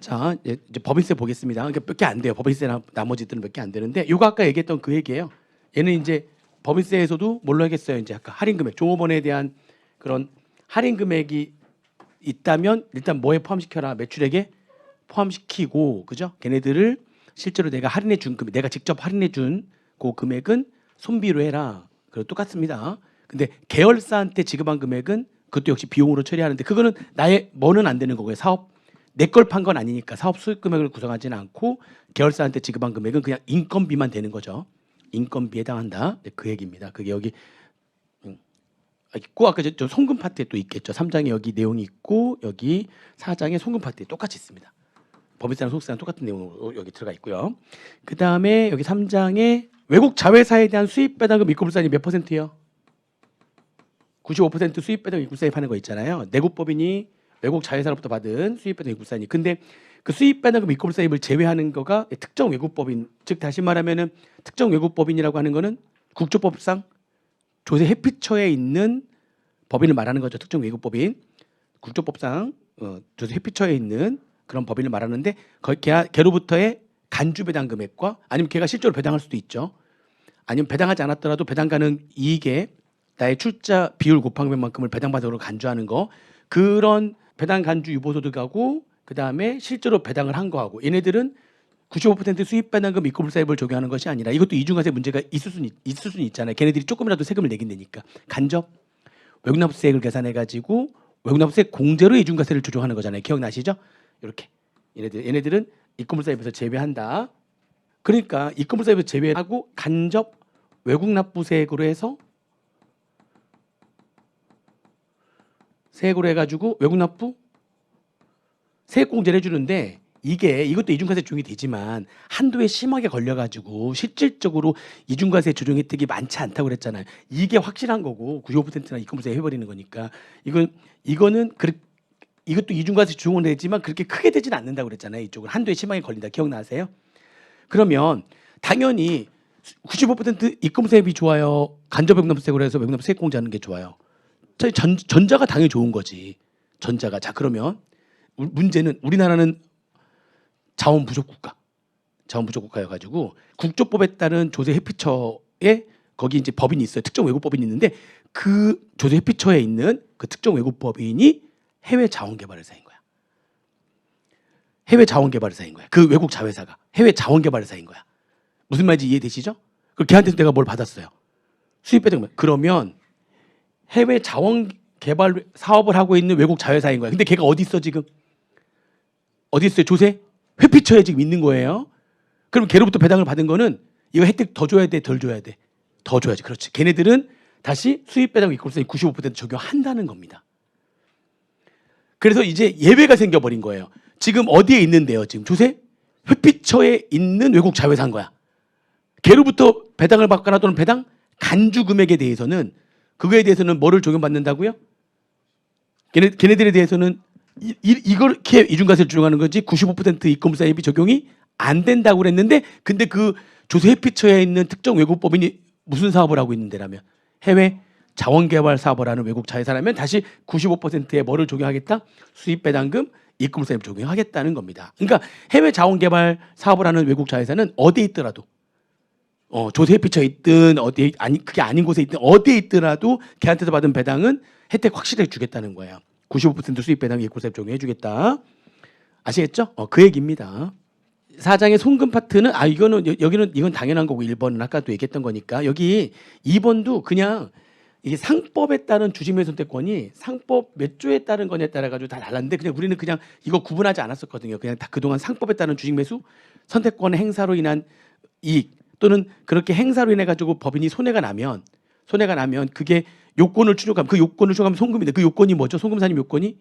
자 이제 이제 법인세 보겠습니다. 그러니까 몇 개 안 돼요. 법인세 나, 나머지들은 몇 개 안 되는데 이거 아까 얘기했던 그 얘기예요. 얘는 이제 법인세에서도 뭘로 하겠어요? 이제 아까 할인 금액 종업원에 대한 그런 할인 금액이 있다면 일단 뭐에 포함시켜라 매출액에 포함시키고 그죠? 걔네들을 실제로 내가 할인해 준 금액, 내가 직접 할인해 준 그 금액은 손비로 해라. 그 똑같습니다. 근데 계열사한테 지급한 금액은 그것도 역시 비용으로 처리하는데 그거는 나의 뭐는 안 되는 거고요. 사업 내 걸 판 건 아니니까 사업 수익 금액을 구성하지는 않고 계열사한테 지급한 금액은 그냥 인건비만 되는 거죠. 인건비에 해당한다. 네, 그 얘기입니다. 그게 여기 음, 아, 있고 아까 저, 저 송금 파트에 또 있겠죠. 3장에 여기 내용이 있고 여기 4장에 송금 파트에 똑같이 있습니다. 법인세랑 소득세랑 똑같은 내용으로 여기 들어가 있고요. 그 다음에 여기 3장에 외국 자회사에 대한 수입 배당금 입금불산이 몇 퍼센트요? 95% 수입 배당 입금세입 하는 거 있잖아요. 내국법인이 외국 자회사로부터 받은 수입 배당 입금세입. 근데 그 수입 배당금 입금세입을 제외하는 거가 특정 외국법인, 즉 다시 말하면은 특정 외국법인이라고 하는 거는 국조법상 조세 회피처에 있는 법인을 말하는 거죠. 특정 외국법인. 국조법상 어, 조세 회피처에 있는 그런 법인을 말하는데 거기 걔, 걔로부터의 간주 배당 금액과 아니면 걔가 실제로 배당할 수도 있죠. 아니면 배당하지 않았더라도 배당가는 이익에 나의 출자 비율 곱한 금액만큼을 배당받으로 간주하는 거 그런 배당 간주 유보소득하고 그 다음에 실제로 배당을 한 거하고 얘네들은 95% 수입 배당금 입금세입을 적용하는 것이 아니라 이것도 이중과세 문제가 있을 수는 있- 있을 수는 있잖아요. 걔네들이 조금이라도 세금을 내긴 내니까 간접 외국납세액을 계산해 가지고 외국납세 공제로 이중과세를 조정하는 거잖아요. 기억나시죠? 이렇게 얘네들 얘네들은 입금세입에서 제외한다. 그러니까 입금세입에서 제외하고 간접 외국납부세액으로 해서 세액으로 해가지고 외국 납부 세액 공제를 해주는데 이게 이것도 이중과세 조정이 되지만 한도에 심하게 걸려가지고 실질적으로 이중과세 조정 혜택이 많지 않다고 그랬잖아요. 이게 확실한 거고 95%나 입금세 해버리는 거니까 이건 이거는 그 이것도 이중과세 조정은 되지만 그렇게 크게 되지는 않는다고 그랬잖아요. 이쪽은 한도에 심하게 걸린다. 기억나세요? 그러면 당연히 95% 입금세입이 좋아요. 간접 외국납세액으로 해서 외국납 세액 공제하는 게 좋아요. 자, 전, 전자가 당연히 좋은 거지. 전자가 자 그러면 우- 문제는 우리나라는 자원 부족 국가, 자원 부족 국가여 가지고 국조법에 따른 조세 회피처에 거기 이제 법인이 있어요. 특정 외국 법인이 있는데 그 조세 회피처에 있는 그 특정 외국 법인이 해외 자원 개발회사인 거야. 해외 자원 개발회사인 거야. 그 외국 자회사가 해외 자원 개발회사인 거야. 무슨 말인지 이해되시죠? 그 걔한테서 내가 뭘 받았어요. 수입 배당. 그러면 해외 자원 개발 사업을 하고 있는 외국 자회사인 거야. 근데 걔가 어디 있어 지금? 어디 있어요? 조세 회피처에 지금 있는 거예요. 그럼 걔로부터 배당을 받은 거는 이거 혜택 더 줘야 돼, 덜 줘야 돼, 더 줘야지. 그렇지. 걔네들은 다시 수입 배당 입금세 95% 적용한다는 겁니다. 그래서 이제 예외가 생겨버린 거예요. 지금 어디에 있는데요? 지금 조세 회피처에 있는 외국 자회사인 거야. 걔로부터 배당을 받거나 또는 배당 간주 금액에 대해서는 그거에 대해서는 뭐를 적용받는다고요? 걔네, 걔네들에 대해서는 이, 이, 이렇게 이중과세를 적용하는 거지 95% 입금세입이 적용이 안 된다고 그랬는데 근데 그 조세 회피처에 있는 특정 외국 법인이 무슨 사업을 하고 있는데라면 해외 자원개발 사업을 하는 외국 자회사라면 다시 95%의 뭐를 적용하겠다? 수입 배당금 입금세입 적용하겠다는 겁니다. 그러니까 해외 자원개발 사업을 하는 외국 자회사는 어디에 있더라도 어, 조세 회피처에 있든 어디 아니 그게 아닌 곳에 있든 어디에 있더라도 걔한테서 받은 배당은 혜택 확실하게 주겠다는 거예요. 95% 수입 배당 입금세 적용해 주겠다. 아시겠죠? 어, 그 얘기입니다. 사장의 송금 파트는 아 이거는 여- 여기는 이건 당연한 거고 1번은 아까도 얘기했던 거니까 여기 2번도 그냥 이게 상법에 따른 주식매 선택권이 상법 몇 조에 따른 거냐에 따라 가지고 다 달랐는데 그냥 우리는 그냥 이거 구분하지 않았었거든요. 그냥 다 그동안 상법에 따른 주식 매수 선택권 행사로 인한 이익 또는 그렇게 행사로 인해 가지고 법인이 손해가 나면 손해가 나면 그게 요건을 추적하면 그 요건을 추적하면 송금인데 그 요건이 뭐죠? 송금사님 요건이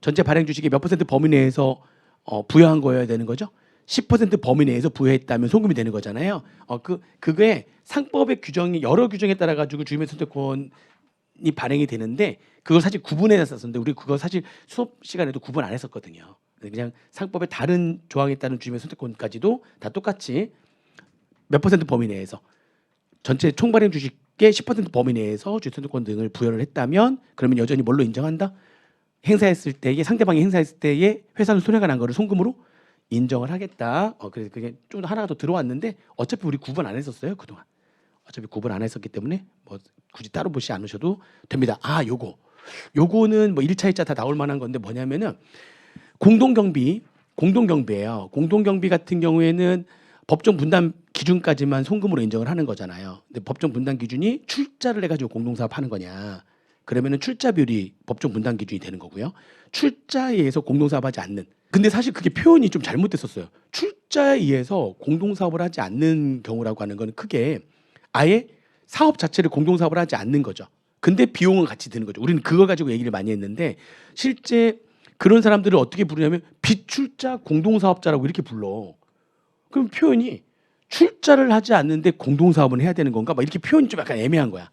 전체 발행 주식의 몇 퍼센트 범위 내에서 어, 부여한 거여야 되는 거죠. 10% 범위 내에서 부여했다면 송금이 되는 거잖아요. 어, 그 그게 상법의 규정이 여러 규정에 따라 가지고 주임의 선택권이 발행이 되는데 그걸 사실 구분해 놨었는데 우리 그거 사실 수업 시간에도 구분 안 했었거든요. 그냥 상법의 다른 조항에 따른 주임의 선택권까지도 다 똑같이 몇 퍼센트 범위 내에서 전체 총 발행 주식의 10% 범위 내에서 주선택권 등을 부여를 했다면 그러면 여전히 뭘로 인정한다? 행사했을 때에 상대방이 행사했을 때에 회사는 손해가 난 거를 송금으로 인정을 하겠다. 어, 그래서 그게 좀더 하나가 더 들어왔는데 어차피 우리 구분 안 했었어요 그동안. 어차피 구분 안 했었기 때문에 뭐 굳이 따로 보시 않으셔도 됩니다. 아 요거 요거는 뭐 1차 2차 다 나올 만한 건데 뭐냐면은 공동 경비 공동 경비예요. 공동 경비 같은 경우에는 법정 분담 기준까지만 송금으로 인정을 하는 거잖아요. 근데 법정 분담 기준이 출자를 해가지고 공동사업 하는 거냐? 그러면은 출자 비율이 법정 분담 기준이 되는 거고요. 출자에 의해서 공동사업 하지 않는. 근데 사실 그게 표현이 좀 잘못됐었어요. 출자에 의해서 공동사업을 하지 않는 경우라고 하는 거는 크게 아예 사업 자체를 공동사업을 하지 않는 거죠. 근데 비용은 같이 드는 거죠. 우리는 그걸 가지고 얘기를 많이 했는데 실제 그런 사람들을 어떻게 부르냐면 비출자 공동사업자라고 이렇게 불러. 그럼 표현이 출자를 하지 않는데 공동사업은 해야 되는 건가? 막 이렇게 표현이 좀 약간 애매한 거야.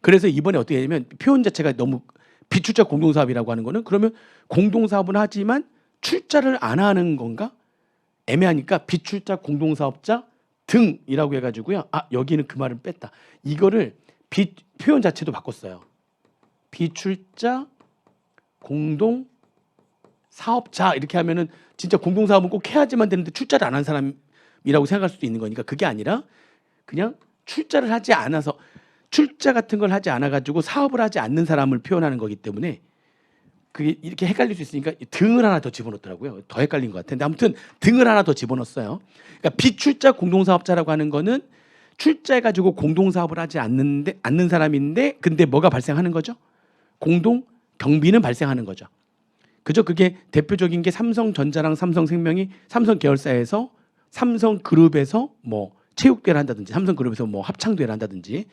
그래서 이번에 어떻게 되냐면 표현 자체가 너무 비출자 공동사업이라고 하는 거는 그러면 공동사업은 하지만 출자를 안 하는 건가? 애매하니까 비출자 공동사업자 등이라고 해가지고요. 아 여기는 그 말을 뺐다. 이거를 비 표현 자체도 바꿨어요. 비출자 공동 사업자 이렇게 하면은 진짜 공동사업은 꼭 해야지만 되는데 출자를 안 한 사람이라고 생각할 수도 있는 거니까 그게 아니라 그냥 출자를 하지 않아서 출자 같은 걸 하지 않아 가지고 사업을 하지 않는 사람을 표현하는 거기 때문에 그게 이렇게 헷갈릴 수 있으니까 등을 하나 더 집어넣더라고요. 더 헷갈린 것 같은데 아무튼 등을 하나 더 집어넣었어요. 그러니까 비출자 공동사업자라고 하는 거는 출자해 가지고 공동사업을 하지 않는데 않는 사람인데 근데 뭐가 발생하는 거죠? 공동 경비는 발생하는 거죠. 그죠? 그게 대표적인 게 삼성전자랑 삼성생명이 삼성 계열사에서 삼성그룹에서 뭐 체육대회를 한다든지 삼성그룹에서 뭐 합창대회를 한다든지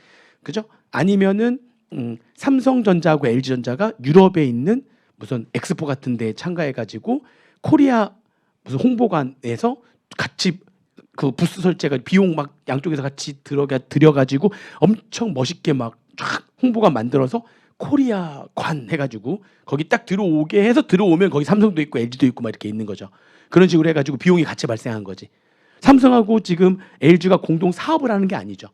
그죠? 아니면은 음, 삼성전자하고 LG전자가 유럽에 있는 무슨 엑스포 같은 데에 참가해 가지고 코리아 무슨 홍보관에서 같이 그 부스 설치가 비용 막 양쪽에서 같이 들어가 들여 가지고 엄청 멋있게 막 쫙 홍보관 만들어서 코리아 관 해가지고 거기 딱 들어오게 해서 들어오면 거기 삼성도 있고 LG도 있고 막 이렇게 있는 거죠. 그런 식으로 해가지고 비용이 같이 발생한 거지. 삼성하고 지금 LG가 공동 사업을 하는 게 아니죠.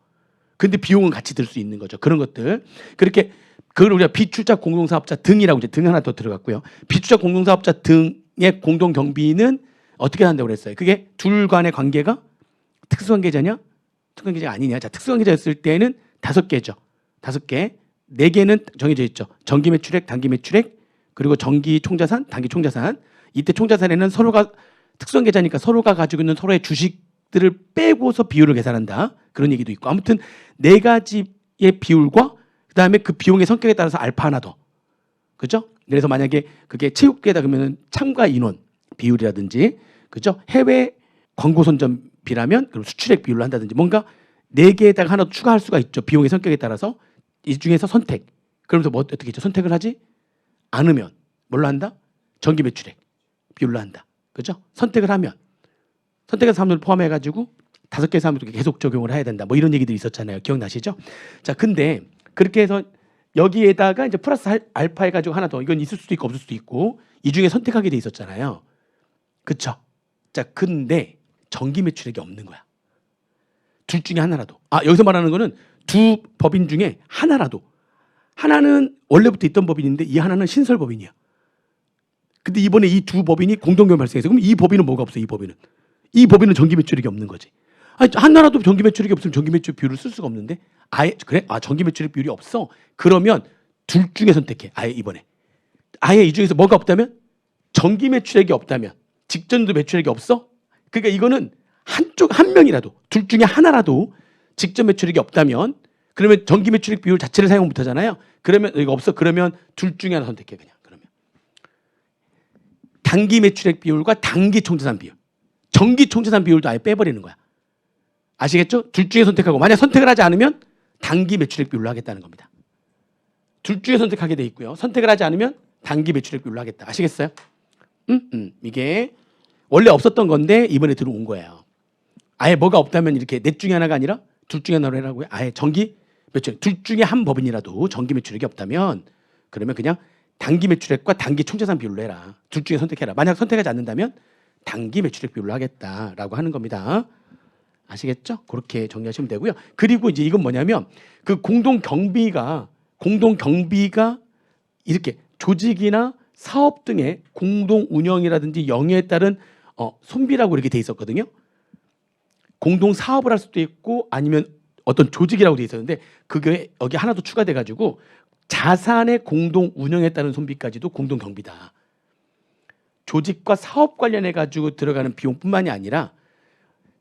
근데 비용은 같이 들 수 있는 거죠. 그런 것들 그렇게 그걸 우리가 비출자 공동사업자 등이라고 이제 등 하나 더 들어갔고요. 비출자 공동사업자 등의 공동 경비는 어떻게 한다고 그랬어요? 그게 둘 간의 관계가 특수관계자냐, 특수관계자가 아니냐. 자, 특수관계자였을 때는 다섯 개죠. 다섯 개. 네 개는 정해져 있죠. 정기 매출액, 단기 매출액, 그리고 정기 총자산, 단기 총자산. 이때 총자산에는 서로가 특수한 계좌니까 서로가 가지고 있는 서로의 주식들을 빼고서 비율을 계산한다. 그런 얘기도 있고. 아무튼 네 가지의 비율과 그다음에 그 비용의 성격에 따라서 알파 하나 더. 그죠? 그래서 만약에 그게 체육계다 그러면 참가 인원 비율이라든지 그죠? 해외 광고 선점 비라면 그럼 수출액 비율로 한다든지 뭔가 네 개에다가 하나 더 추가할 수가 있죠. 비용의 성격에 따라서 이 중에서 선택. 그러면서 뭐 어떻게 했죠? 선택을 하지 않으면 뭘로 한다? 전기 매출액 비율로 한다. 그죠? 선택을 하면 선택한 사람들 포함해 가지고 다섯 개 사람들 계속 적용을 해야 된다. 뭐 이런 얘기들이 있었잖아요. 기억나시죠? 자, 근데 그렇게 해서 여기에다가 이제 플러스 알- 알파 해가지고 하나 더 이건 있을 수도 있고 없을 수도 있고 이 중에 선택하게 돼 있었잖아요. 그쵸? 자, 근데 전기 매출액이 없는 거야. 둘 중에 하나라도. 아, 여기서 말하는 거는 두 법인 중에 하나라도. 하나는 원래부터 있던 법인인데 이 하나는 신설 법인이야. 근데 이번에 이 두 법인이 공동경 발생해서 그럼 이 법인은 뭐가 없어? 이 법인은 이 법인은 전기 매출액이 없는 거지. 아니, 하나라도 전기 매출액이 없으면 전기 매출 비율을 쓸 수가 없는데 아예 그래? 아 전기 매출액 비율이 없어? 그러면 둘 중에 선택해. 아예 이번에 아예 이 중에서 뭐가 없다면 전기 매출액이 없다면 직전도 매출액이 없어? 그러니까 이거는 한쪽 한 명이라도 둘 중에 하나라도 직전 매출액이 없다면 그러면 전기 매출액 비율 자체를 사용 못 하잖아요. 그러면 이거 없어. 그러면 둘 중에 하나 선택해 그냥. 그러면 단기 매출액 비율과 단기 총자산 비율. 전기 총자산 비율도 아예 빼버리는 거야. 아시겠죠? 둘 중에 선택하고 만약 선택을 하지 않으면 단기 매출액 비율로 하겠다는 겁니다. 둘 중에 선택하게 돼 있고요. 선택을 하지 않으면 단기 매출액 비율로 하겠다. 아시겠어요? 음, 음. 이게 원래 없었던 건데 이번에 들어온 거예요. 아예 뭐가 없다면 이렇게 넷 중에 하나가 아니라 둘 중에 하나로 해라고요. 아예 전기 매출 둘 중에 한 법인이라도 전기 매출액이 없다면 그러면 그냥 단기 매출액과 단기 총자산 비율로 해라. 둘 중에 선택해라. 만약 선택하지 않는다면 단기 매출액 비율로 하겠다라고 하는 겁니다. 아시겠죠? 그렇게 정리하시면 되고요. 그리고 이제 이건 뭐냐면 그 공동 경비가 공동 경비가 이렇게 조직이나 사업 등의 공동 운영이라든지 영위에 따른 어, 손비라고 이렇게 돼 있었거든요. 공동 사업을 할 수도 있고 아니면 어떤 조직이라고 돼 있었는데 그게 여기 하나 더 추가돼 가지고 자산의 공동 따른 손비까지도 공동 경비다. 조직과 사업 관련해 가지고 들어가는 비용뿐만이 아니라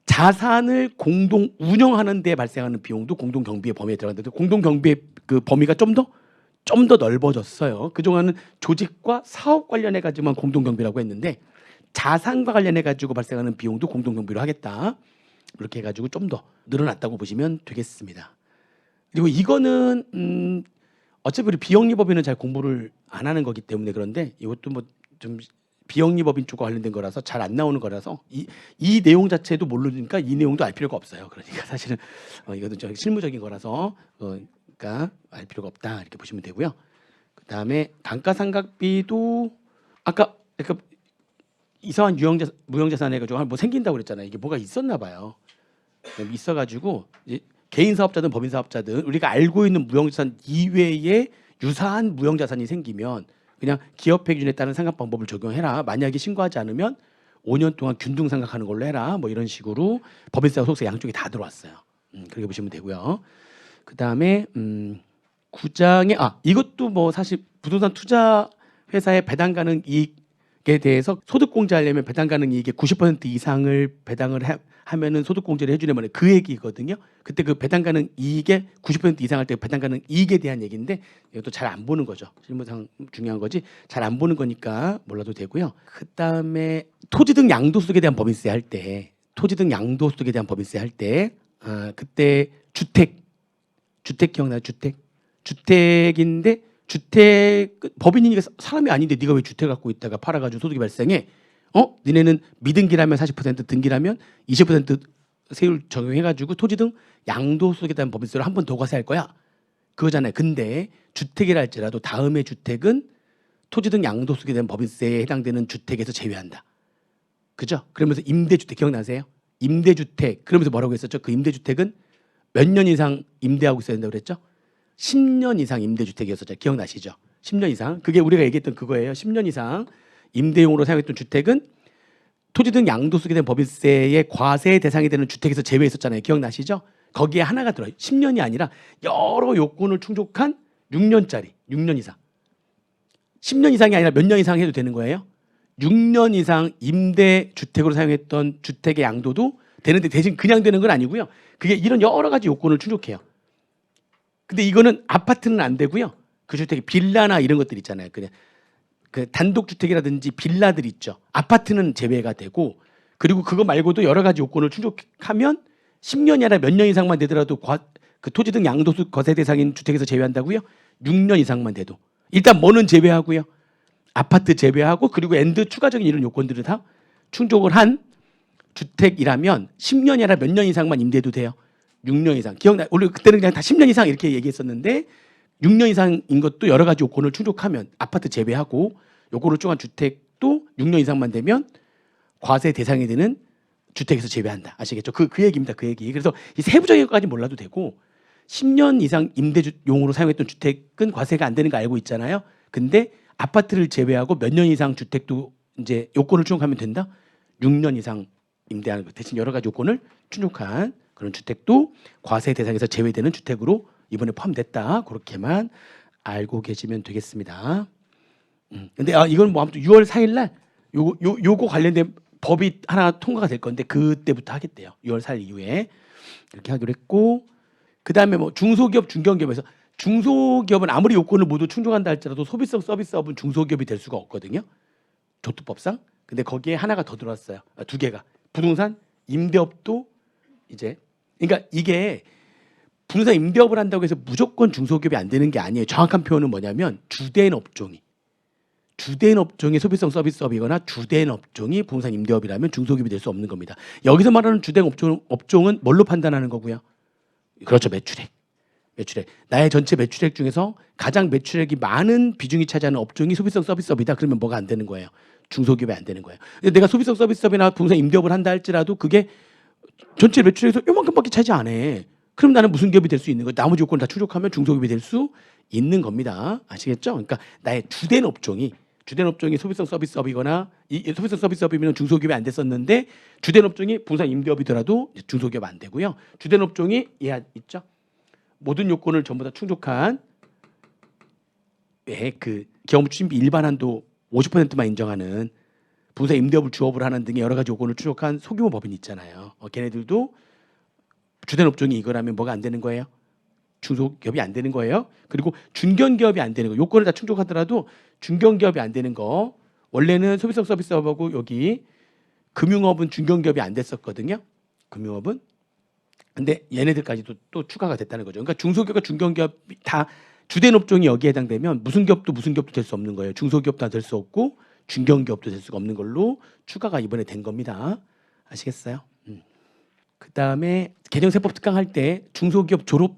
자산을 공동 운영하는 데 발생하는 비용도 공동 경비의 범위에 들어간다. 공동 경비의 그 범위가 좀 더 좀 더 넓어졌어요. 그동안은 조직과 사업 관련해 가지고만 공동 경비라고 했는데 자산과 관련해 가지고 발생하는 비용도 공동 경비로 하겠다. 이렇게 해 가지고 좀 더 늘어났다고 보시면 되겠습니다. 그리고 이거는 음 어차피 우리 비영리법인은 잘 공부를 안 하는 거기 때문에 그런데 이것도 뭐 좀 비영리법인 쪽과 관련된 거라서 잘 안 나오는 거라서 이, 이 내용 자체도 모르니까 이 내용도 알 필요가 없어요. 그러니까 사실은 어, 이것도 좀 실무적인 거라서 어, 그러니까 알 필요가 없다 이렇게 보시면 되고요. 그 다음에 감가상각비도 아까 그러니까 이상한 유형자 무형자산 해가지고 뭐 생긴다고 그랬잖아요. 이게 뭐가 있었나 봐요. 있어가지고 이제 개인 사업자든 법인 사업자든 우리가 알고 있는 무형자산 이외에 유사한 무형자산이 생기면 그냥 기업회 기준에 따른 상각 방법을 적용해라. 만약에 신고하지 않으면 5년 동안 균등 상각하는 걸로 해라. 뭐 이런 식으로 법인세와 소득세 양쪽이 다 들어왔어요. 음, 그렇게 보시면 되고요. 그 다음에 음, 구장에 아 이것도 뭐 사실 부동산 투자 회사의 배당 가능 이익 에 대해서 소득 공제 하려면 배당 가능 이익의 90% 이상을 배당을 해, 하면은 소득 공제를 해주려면 그 얘기거든요. 그때 그 배당 가능 이익의 90% 이상 할 때 배당 가능 이익에 대한 얘기인데 이것도 잘 안 보는 거죠. 실무상 중요한 거지 잘 안 보는 거니까 몰라도 되고요. 그 다음에 토지 등 양도소득에 대한 법인세 할 때 토지 등 양도소득에 대한 법인세 할때 아, 그때 주택 주택 기억나요? 주택 주택인데 주택 그 법인이니까 사람이 아닌데 네가 왜 주택 갖고 있다가 팔아가지고 소득이 발생해? 어? 니네는 미등기라면 40% 등기라면 20% 세율 적용해가지고 토지 등 양도소득에 대한 법인세를 한 번 더 과세할 거야. 그거잖아요. 근데 주택이라 할지라도 다음의 주택은 토지 등 양도소득에 대한 법인세에 해당되는 주택에서 제외한다. 그죠? 그러면서 임대주택 기억나세요? 임대주택 그러면서 뭐라고 했었죠? 그 임대주택은 몇 년 이상 임대하고 있어야 된다고 그랬죠? 10년 이상 임대주택이었었죠. 기억나시죠? 10년 이상. 그게 우리가 얘기했던 그거예요. 10년 이상 임대용으로 사용했던 주택은 토지 등 양도소득에 대한 법인세의 과세 대상이 되는 주택에서 제외했었잖아요. 기억나시죠? 거기에 하나가 들어요. 10년이 아니라 여러 요건을 충족한 6년짜리, 6년 이상. 10년 이상이 아니라 몇 년 이상 해도 되는 거예요? 6년 이상 임대 주택으로 사용했던 주택의 양도도 되는데 대신 그냥 되는 건 아니고요. 그게 이런 여러 가지 요건을 충족해요. 근데 이거는 아파트는 안 되고요. 그 주택이 빌라나 이런 것들 있잖아요. 그냥 그 단독 주택이라든지 빌라들 있죠. 아파트는 제외가 되고 그리고 그거 말고도 여러 가지 요건을 충족하면 10년이 아니라 몇 년 이상만 되더라도 과, 그 토지 등 양도소 거세 대상인 주택에서 제외한다고요? 6년 이상만 돼도 일단 뭐는 제외하고요. 아파트 제외하고 그리고 엔드 추가적인 이런 요건들을 다 충족을 한 주택이라면 10년이 아니라 몇 년 이상만 임대해도 돼요. 6년 이상. 기억나? 원래 그때는 그냥 다 10년 이상 이렇게 얘기했었는데 6년 이상인 것도 여러 가지 요건을 충족하면 아파트 제외하고 요건을 충족한 주택도 6년 이상만 되면 과세 대상이 되는 주택에서 제외한다. 아시겠죠? 그, 그 얘기입니다. 그 얘기. 그래서 이 세부적인 것까지 몰라도 되고 10년 이상 임대용으로 사용했던 주택은 과세가 안 되는 거 알고 있잖아요. 근데 아파트를 제외하고 몇 년 이상 주택도 이제 요건을 충족하면 된다. 6년 이상 임대하는 것 대신 여러 가지 요건을 충족한 그런 주택도 과세 대상에서 제외되는 주택으로 이번에 포함됐다. 그렇게만 알고 계시면 되겠습니다. 음. 근데 아 이건 뭐 아무튼 6월 4일 날 요거 요, 요거 관련된 법이 하나 통과가 될 건데 그때부터 하겠대요. 6월 4일 이후에 이렇게 하기로 했고 그다음에 뭐 중소기업 중견기업에서 중소기업은 아무리 요건을 모두 충족한다 할지라도 소비성 서비스업은 중소기업이 될 수가 없거든요. 조투법상. 근데 거기에 하나가 더 들어왔어요. 아, 두 개가 부동산 임대업도 이제 그러니까 이게 부동산 임대업을 한다고 해서 무조건 중소기업이 안 되는 게 아니에요. 정확한 표현은 뭐냐면 주된 업종이 주된 업종이 소비성 서비스업이거나 주된 업종이 부동산 임대업이라면 중소기업이 될 수 없는 겁니다. 여기서 말하는 주된 업종, 업종은 뭘로 판단하는 거고요? 그렇죠. 매출액. 매출액. 나의 전체 매출액 중에서 가장 매출액이 많은 비중이 차지하는 업종이 소비성 서비스업이다. 그러면 뭐가 안 되는 거예요? 중소기업이 안 되는 거예요. 내가 소비성 서비스업이나 부동산 임대업을 한다 할지라도 그게 전체 매출액에서 요만큼밖에 차지 안 해. 그럼 나는 무슨 기업이 될 수 있는 거야? 나머지 요건을 다 충족하면 중소기업이 될 수 있는 겁니다. 아시겠죠? 그러니까 나의 주된 업종이 주된 업종이 소비성 서비스업이거나 이이 소비성 서비스업이면 중소기업이 안 됐었는데 주된 업종이 부산 임대업이더라도 중소기업 안 되고요. 주된 업종이 예 있죠. 모든 요건을 전부 다 충족한 예, 그 경험 추진비 일반 한도 50%만 인정하는 부산 임대업을 주업을 하는 등의 여러 가지 요건을 충족한 소규모 법인 있잖아요. 어, 걔네들도 주된 업종이 이거라면 뭐가 안 되는 거예요? 중소기업이 안 되는 거예요. 그리고 중견기업이 안 되는 거. 요건을 다 충족하더라도 중견기업이 안 되는 거. 원래는 소비성 서비스업하고 여기 금융업은 중견기업이 안 됐었거든요. 금융업은. 근데 얘네들까지도 또 추가가 됐다는 거죠. 그러니까 중소기업과 중견기업이 다 주된 업종이 여기에 해당되면 무슨 기업도 무슨 기업도 될 수 없는 거예요. 중소기업도 될수 없고 중견기업도 될 수가 없는 걸로 추가가 이번에 된 겁니다. 아시겠어요? 음. 그 다음에 개정세법 특강 할 때 중소기업 졸업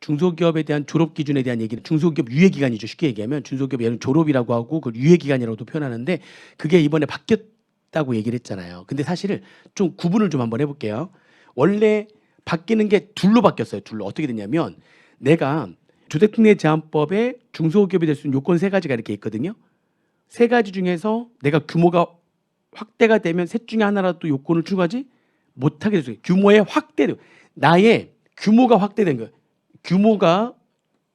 중소기업에 대한 졸업 기준에 대한 얘기는 중소기업 유예 기간이죠. 쉽게 얘기하면 중소기업 얘는 졸업이라고 하고 그 유예 기간이라고도 표현하는데 그게 이번에 바뀌었다고 얘기를 했잖아요. 근데 사실을 좀 구분을 좀 한번 해볼게요. 원래 바뀌는 게 둘로 바뀌었어요. 둘로 어떻게 됐냐면 내가 주택특례 제한법에 중소기업이 될 수 있는 요건 세 가지가 이렇게 있거든요. 세 가지 중에서 내가 규모가 확대가 되면 셋 중에 하나라도 요건을 추가하지 못하게 됐어요. 규모의 확대로 나의 규모가 확대된 거예요. 규모가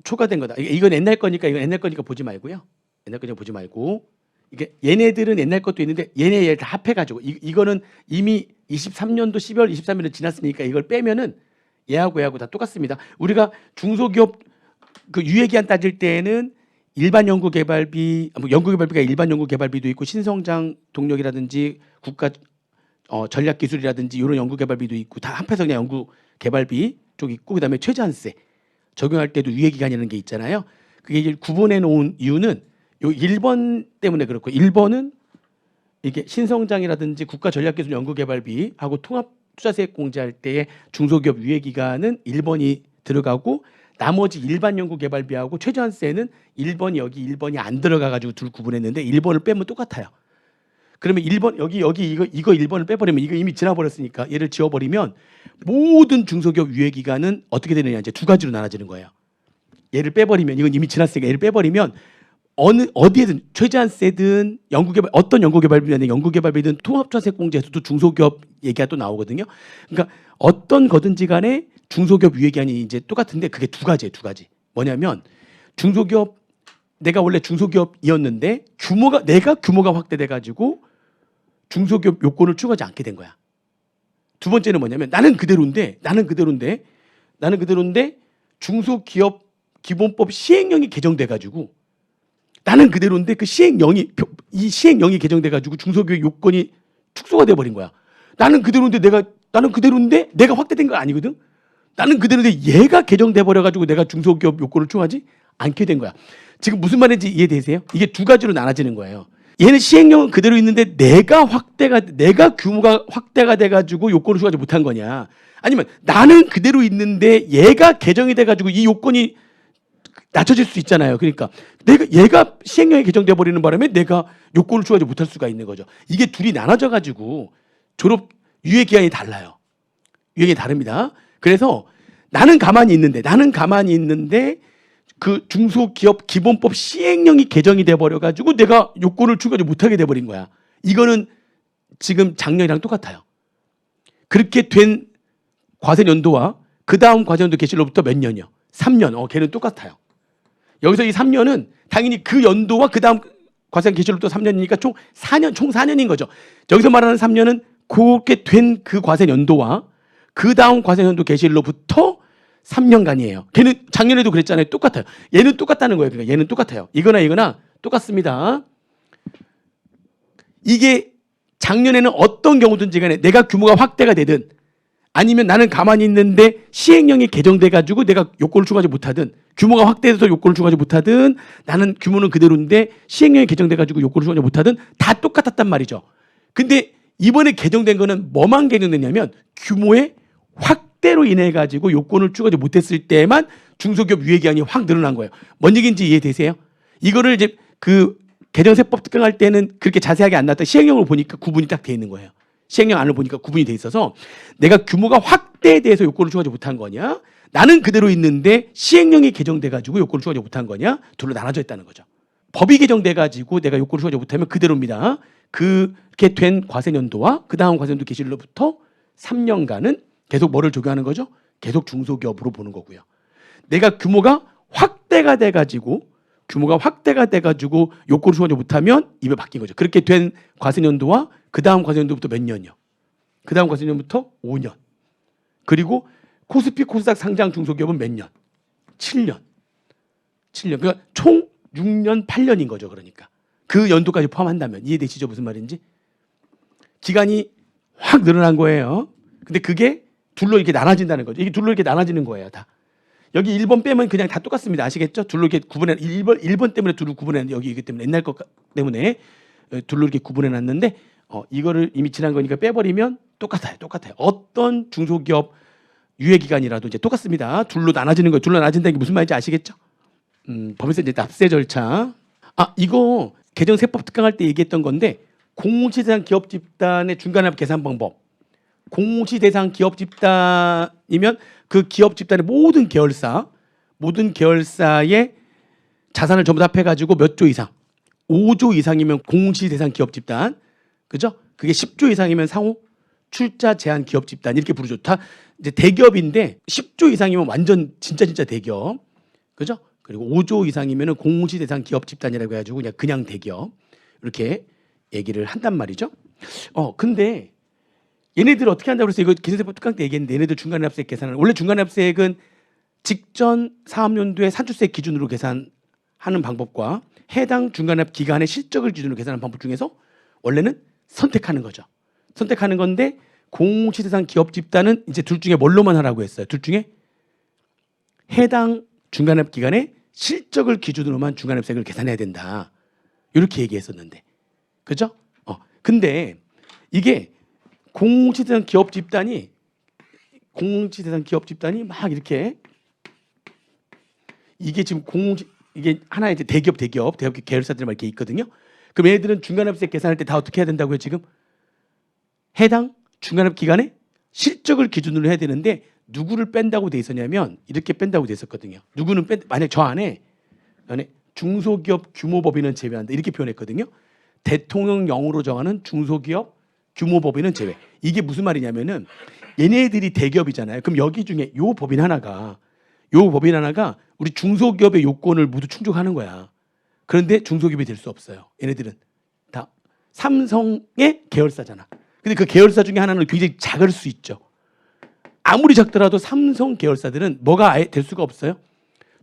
초과된 거다. 이건 옛날 거니까 이건 옛날 거니까 보지 말고요. 옛날 거니까 보지 말고 이게 얘네들은 옛날 것도 있는데 얘네 얘를 다 합해 가지고 이, 이거는 이미 23년도 12월 23일은 지났으니까 이걸 빼면은 얘하고 얘하고 다 똑같습니다. 우리가 중소기업 그 유예기한 따질 때에는 일반 연구 개발비, 뭐 연구 개발비가 일반 연구 개발비도 있고 신성장 동력이라든지 국가 어, 전략 기술이라든지 이런 연구 개발비도 있고 다 합해서 그냥 연구 개발비 쪽 있고 그다음에 최저한세 적용할 때도 유예 기간이라는 게 있잖아요. 그게 이제 구분해 놓은 이유는 요 1번 때문에 그렇고 1번은 이게 신성장이라든지 국가 전략 기술 연구 개발비하고 통합 투자세액 공제할 때의 중소기업 유예 기간은 1번이 들어가고 나머지 일반 연구 개발비하고 최저한세는 1번이 여기 1번이 안 들어가 가지고 둘 구분했는데 1번을 빼면 똑같아요. 그러면 1번 여기 여기 이거 이거 1번을 빼버리면 이거 이미 지나버렸으니까 얘를 지워버리면 모든 중소기업 유예 기간은 어떻게 되느냐 이제 두 가지로 나눠지는 거예요. 얘를 빼버리면 이건 이미 지났으니까 얘를 빼버리면 어느 어디에든 최저한세든 연구개발 어떤 연구개발비든 연구개발비든 통합자세 공제에서도 중소기업 얘기가 또 나오거든요. 그러니까 어떤 거든지 간에 중소기업 유예 기간이 이제 똑같은데 그게 두 가지예요. 두 가지. 뭐냐면 중소기업 내가 원래 중소기업이었는데 규모가 내가 규모가 확대돼 가지고 중소기업 요건을 추가하지 않게 된 거야. 두 번째는 뭐냐면 나는 그대로인데 나는 그대로인데 나는 그대로인데 중소기업 기본법 시행령이 개정돼 가지고 나는 그대로인데 그 시행령이 이 시행령이 개정돼 가지고 중소기업 요건이 축소가 돼 버린 거야. 나는 그대로인데 내가 나는 그대로인데 내가 확대된 거 아니거든. 나는 그대로인데 얘가 개정돼 버려 가지고 내가 중소기업 요건을 추가하지 않게 된 거야. 지금 무슨 말인지 이해되세요? 이게 두 가지로 나눠지는 거예요. 얘는 시행령은 그대로 있는데 내가 확대가 내가 규모가 확대가 돼 가지고 요건을 추가하지 못한 거냐? 아니면 나는 그대로 있는데 얘가 개정이 돼 가지고 이 요건이 낮춰질 수 있잖아요. 그러니까 내가 얘가 시행령이 개정돼 버리는 바람에 내가 요건을 추가하지 못할 수가 있는 거죠. 이게 둘이 나눠져 가지고 졸업 유예 기간이 달라요. 유예 기간이 다릅니다. 그래서 나는 가만히 있는데 나는 가만히 있는데 그 중소기업 기본법 시행령이 개정이 돼 버려 가지고 내가 요건을 추가하지 못하게 돼 버린 거야. 이거는 지금 작년이랑 똑같아요. 그렇게 된 과세 연도와 그 다음 과세 연도 개시로부터 몇 년이요? 3년. 어, 걔는 똑같아요. 여기서 이 3년은 당연히 그 연도와 그 다음 과세 개시로부터 3년이니까 총 4년, 총 4년인 거죠. 여기서 말하는 3년은 그렇게 된 그 과세 연도와 그 다음 과세 연도 개시로부터 3년간이에요. 걔는 작년에도 그랬잖아요. 똑같아요. 얘는 똑같다는 거예요. 그러니까 얘는 똑같아요. 이거나 이거나 똑같습니다. 이게 작년에는 어떤 경우든지 간에 내가 규모가 확대가 되든 아니면 나는 가만히 있는데 시행령이 개정돼 가지고 내가 요건을 추가하지 못하든 규모가 확대돼서 요건을 추가하지 못하든 나는 규모는 그대로인데 시행령이 개정돼 가지고 요건을 추가하지 못하든 다 똑같았단 말이죠. 근데 이번에 개정된 거는 뭐만 개정됐냐면 규모의 확대로 인해 가지고 요건을 추가하지 못했을 때만 중소기업 유예 기한이 확 늘어난 거예요. 뭔 얘기인지 이해되세요? 이거를 이제 그 개정세법 특강할 때는 그렇게 자세하게 안 나왔다. 시행령을 보니까 구분이 딱 돼 있는 거예요. 시행령 안을 보니까 구분이 돼 있어서 내가 규모가 확대돼서 요건을 추가하지 못한 거냐? 나는 그대로 있는데 시행령이 개정돼 가지고 요건을 추가하지 못한 거냐? 둘로 나눠져 있다는 거죠. 법이 개정돼 가지고 내가 요건을 수하지 못하면 그대로입니다. 그렇게 된 과세년도와 그 다음 과세년도 개시일로부터 3년간은 계속 뭐를 적용하는 거죠? 계속 중소기업으로 보는 거고요. 내가 규모가 확대가 돼 가지고 규모가 확대가 돼 가지고 요건을 수하지 못하면 입에 바뀐 거죠. 그렇게 된 과세년도와 그 다음 과세년도부터 몇 년이요? 그 다음 과세년부터 5년. 그리고 코스피 코스닥 상장 중소기업은 몇 년? 7년. 7년. 그러니까 총 6년, 8년인 거죠. 그러니까. 그 연도까지 포함한다면 이해되시죠? 무슨 말인지? 기간이 확 늘어난 거예요. 근데 그게 둘로 이렇게 나눠진다는 거죠. 이게 둘로 이렇게 나눠지는 거예요, 다. 여기 1번 빼면 그냥 다 똑같습니다. 아시겠죠? 둘로 이렇게 구분해 1번 1번 때문에 둘로 구분해 여기 이기 때문에 옛날 것 때문에 어, 둘로 이렇게 구분해 놨는데 어, 이거를 이미 지난 거니까 빼버리면 똑같아요. 똑같아요. 어떤 중소기업 유예 기간이라도 이제 똑같습니다. 둘로 나눠지는 거예요. 둘로 나눠진다는 게 무슨 말인지 아시겠죠? 음, 법에서 이제 납세 절차. 아, 이거 개정 세법 특강할 때 얘기했던 건데 공시 대상 기업 집단의 중간합 계산 방법. 공시 대상 기업 집단이면 그 기업 집단의 모든 계열사, 모든 계열사의 자산을 전부 다 합해가지고 몇 조 이상, 5조 이상이면 공시 대상 기업 집단, 그죠? 그게 10조 이상이면 상호 출자 제한 기업 집단 이렇게 부르죠. 다 이제 대기업인데 10조 이상이면 완전 진짜 진짜 대기업, 그죠? 그리고 5조 이상이면은 공시 대상 기업 집단이라고 해가지고 그냥 그냥 대기업 이렇게 얘기를 한단 말이죠. 어 근데 얘네들 어떻게 한다고 그랬어요? 이거 기술세법 특강 때 얘기했는데 얘네들 중간납세액 계산은 원래 중간납세액은 직전 사업연도의 산출세 기준으로 계산하는 방법과 해당 중간납 기간의 실적을 기준으로 계산하는 방법 중에서 원래는 선택하는 거죠. 선택하는 건데 공시대상 기업 집단은 이제 둘 중에 뭘로만 하라고 했어요. 둘 중에 해당 중간납 기간의 실적을 기준으로만 중간납세액을 계산해야 된다. 이렇게 얘기했었는데, 그죠? 어, 근데 이게 공시대상 기업 집단이 공시대상 기업 집단이 막 이렇게 이게 지금 공시 이게 하나의 이제 대기업 대기업 대기업 계열사들 막 이렇게 있거든요. 그럼 얘들은 중간합세 계산할 때 다 어떻게 해야 된다고요 지금? 해당 중간합 기간에 실적을 기준으로 해야 되는데 누구를 뺀다고 돼 있었냐면 이렇게 뺀다고 돼 있었거든요. 누구는 뺀 만약 저 안에 안에 중소기업 규모 법인은 제외한다 이렇게 표현했거든요. 대통령령으로 정하는 중소기업 규모 법인은 제외. 이게 무슨 말이냐면은 얘네들이 대기업이잖아요. 그럼 여기 중에 요 법인 하나가 요 법인 하나가 우리 중소기업의 요건을 모두 충족하는 거야. 그런데 중소기업이 될 수 없어요. 얘네들은 다 삼성의 계열사잖아. 근데 그 계열사 중에 하나는 굉장히 작을 수 있죠. 아무리 작더라도 삼성 계열사들은 뭐가 아예 될 수가 없어요.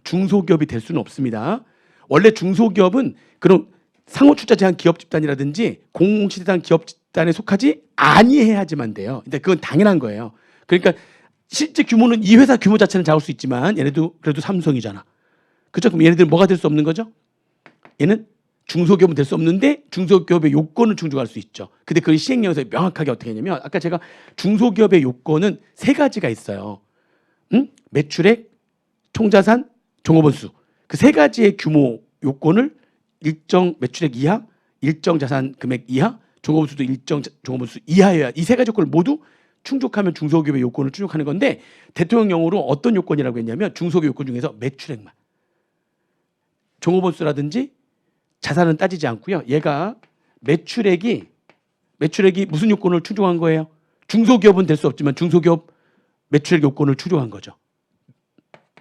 중소기업이 될 수는 없습니다. 원래 중소기업은 그런 상호 출자 제한 기업 집단이라든지 공시대상 기업 집단에 속하지 아니해야지만 돼요. 근데 그건 당연한 거예요. 그러니까 실제 규모는 이 회사 규모 자체는 작을 수 있지만 얘네도 그래도 삼성이잖아. 그죠? 그럼 얘네들은 뭐가 될 수 없는 거죠? 얘는 중소기업은 될 수 없는데 중소기업의 요건을 충족할 수 있죠. 근데 그 시행령에서 명확하게 어떻게 했냐면 아까 제가 중소기업의 요건은 세 가지가 있어요. 응? 매출액, 총자산, 종업원 수. 그 세 가지의 규모 요건을 일정 매출액 이하, 일정 자산 금액 이하, 종업원수도 일정 자- 종업원수 이하여야 이 세 가지 요건을 모두 충족하면 중소기업의 요건을 충족하는 건데 대통령령으로 어떤 요건이라고 했냐면 중소기업 요건 중에서 매출액만 종업원수라든지 자산은 따지지 않고요. 얘가 매출액이 매출액이 무슨 요건을 충족한 거예요? 중소기업은 될 수 없지만 중소기업 매출액 요건을 충족한 거죠.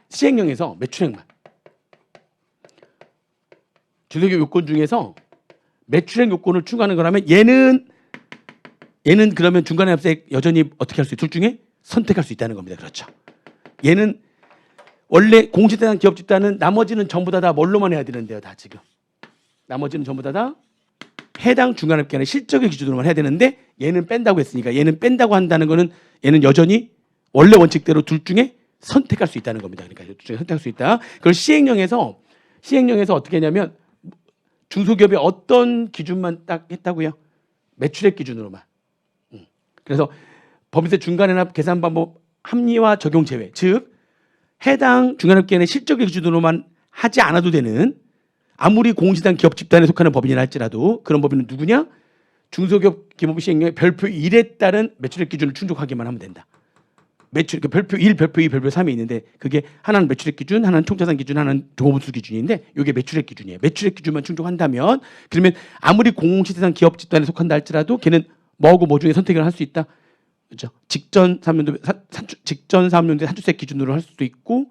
시행령에서 매출액만 중소기업 요건 중에서 매출액 요건을 충족하는 거라면 얘는 얘는 그러면 중간에 합세 여전히 어떻게 할 수 있어요? 둘 중에 선택할 수 있다는 겁니다. 그렇죠. 얘는 원래 공시대상 기업 집단은 나머지는 전부 다 다 뭘로만 해야 되는데요. 다 지금. 나머지는 전부 다 다 해당 기간의 실적의 기준으로만 해야 되는데 얘는 뺀다고 했으니까 얘는 뺀다고 한다는 거는 얘는 여전히 원래 원칙대로 둘 중에 선택할 수 있다는 겁니다. 그러니까 둘 중에 선택할 수 있다. 그걸 시행령에서 시행령에서 어떻게 했냐면 중소기업이 어떤 기준만 딱 했다고요? 매출액 기준으로만. 음. 그래서 법인세 중간해납 계산 방법 합리화 적용 제외. 즉 해당 중간합 기간의 실적의 기준으로만 하지 않아도 되는 아무리 공시당 기업 집단에 속하는 법인이라 할지라도 그런 법인은 누구냐? 중소기업 기본부 시행령의 별표 1에 따른 매출액 기준을 충족하기만 하면 된다. 매출 그 별표 1, 별표 2, 별표 3이 있는데 그게 하나는 매출액 기준, 하나는 총자산 기준, 하나는 종업원수 기준인데 이게 매출액 기준이에요. 매출액 기준만 충족한다면 그러면 아무리 공공시대상 기업 집단에 속한다 할지라도 걔는 뭐하고 뭐 중에 선택을 할 수 있다. 그렇죠. 직전 3년도 산, 산출, 직전 3년도 산출세 기준으로 할 수도 있고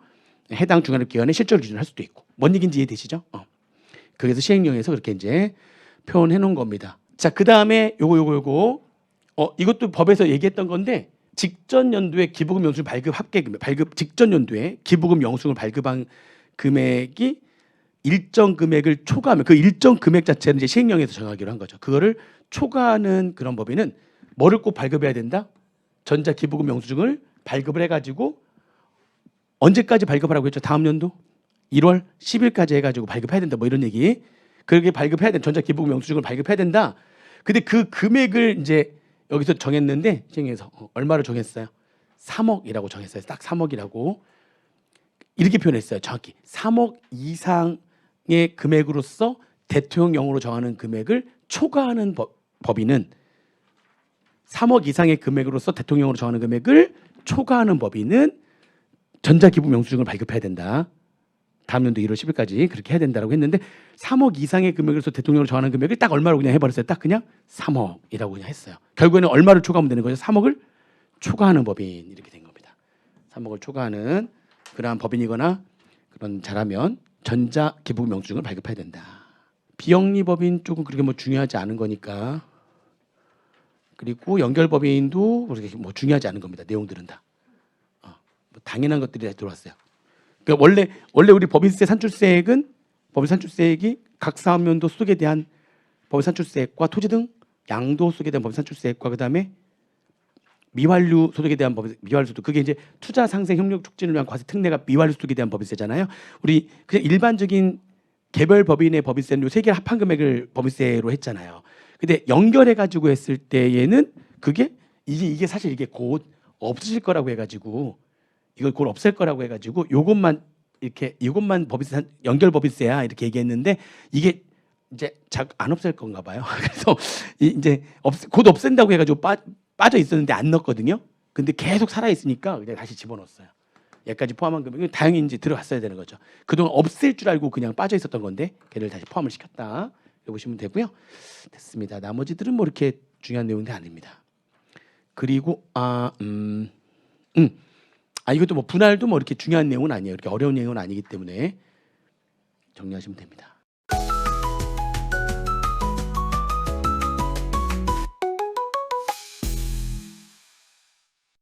해당 중간업 기관의 실절 기준으로 할 수도 있고 뭔 얘기인지 이해되시죠? 어. 그래서 시행령에서 그렇게 이제 표현해 놓은 겁니다. 자, 그 다음에 요거 요거 요거 어 이것도 법에서 얘기했던 건데 직전 연도에 기부금 영수증 발급 합계 금액 발급 직전 연도에 기부금 영수증을 발급한 금액이 일정 금액을 초과하면 그 일정 금액 자체는 이제 시행령에서 정하기로 한 거죠. 그거를 초과하는 그런 법인은 뭐를 꼭 발급해야 된다? 전자 기부금 영수증을 발급을 해가지고 언제까지 발급하라고 했죠? 다음 연도 1월 10일까지 해가지고 발급해야 된다. 뭐 이런 얘기. 그렇게 발급해야 된 전자 기부금 영수증을 발급해야 된다. 근데 그 금액을 이제 여기서 정했는데 시행에서 어, 얼마를 정했어요? 3억이라고 정했어요. 딱 3억이라고 이렇게 표현했어요. 정확히 3억 이상의 금액으로서 대통령령으로 정하는 금액을 초과하는 법, 법인은 3억 이상의 금액으로서 대통령으로 정하는 금액을 초과하는 법인은 전자기부 영수증을 발급해야 된다. 다음 연도 1월 10일까지 그렇게 해야 된다라고 했는데 3억 이상의 금액으로서 대통령으로 정하는 금액을 딱 얼마로 그냥 해버렸어요. 딱 그냥 3억이라고 그냥 했어요. 결국에는 얼마를 초과하면 되는 거죠? 3억을 초과하는 법인 이렇게 된 겁니다. 3억을 초과하는 그러한 법인이거나 그런 잘하면 전자 기부 영수증을 발급해야 된다. 비영리 법인 쪽은 그렇게 뭐 중요하지 않은 거니까 그리고 연결 법인도 그렇게 뭐 중요하지 않은 겁니다. 내용들은 다 어, 뭐 당연한 것들이 다 들어왔어요. 그러니까 원래 원래 우리 법인세 산출세액은 법인 산출세액이 각 사업연도 소득에 대한 법인 산출세액과 토지 등 양도 소득에 대한 법인 산출세액과 그다음에 미완료 소득에 대한 법인 미완료 소득 그게 이제 투자 상생 협력 촉진을 위한 과세 특례가 미완료 소득에 대한 법인세잖아요. 우리 그냥 일반적인 개별 법인의 법인세는 요세 개를 합한 금액을 법인세로 했잖아요. 근데 연결해 가지고 했을 때에는 그게 이게 이게 사실 이게 곧 없어질 거라고 해 가지고 이걸 곧 없앨 거라고 해가지고 요것만 이렇게 이것만 법인세 산- 연결 법인세야 이렇게 얘기했는데 이게 이제 자, 안 없앨 건가 봐요. 그래서 이- 이제 없, 곧 없앤다고 해가지고 빠, 빠져 있었는데 안 넣었거든요. 근데 계속 살아 있으니까 그냥 다시 집어넣었어요. 여기까지 포함한 금액은 다행히 이제 들어갔어야 되는 거죠. 그동안 없앨 줄 알고 그냥 빠져 있었던 건데 걔를 다시 포함을 시켰다. 보시면 되고요. 됐습니다. 나머지들은 뭐 이렇게 중요한 내용이 아닙니다. 그리고 아 음, 음. 아 이것도 뭐 분할도 뭐 이렇게 중요한 내용은 아니에요. 이렇게 어려운 내용은 아니기 때문에 정리하시면 됩니다.